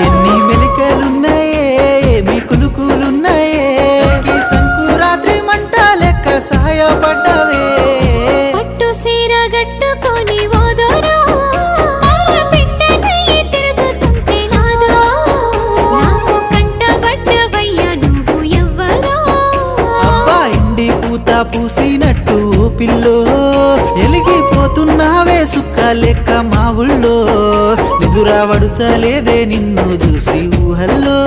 ఎన్ని మెలికలున్నాయే మీ కులుకులున్నాయే. సంకురాత్రి మంట లెక్క సహాయపడ్డవే పట్టు సీర గట్టుకొని ఓదోరా. పూసినట్టు పిల్లో ఎలిగి ఎలిగిపోతున్నావే సుక్క లెక్క మా ఊళ్ళో. నిదురా పడుతలేదే నిన్ను చూసి ఊహల్లో.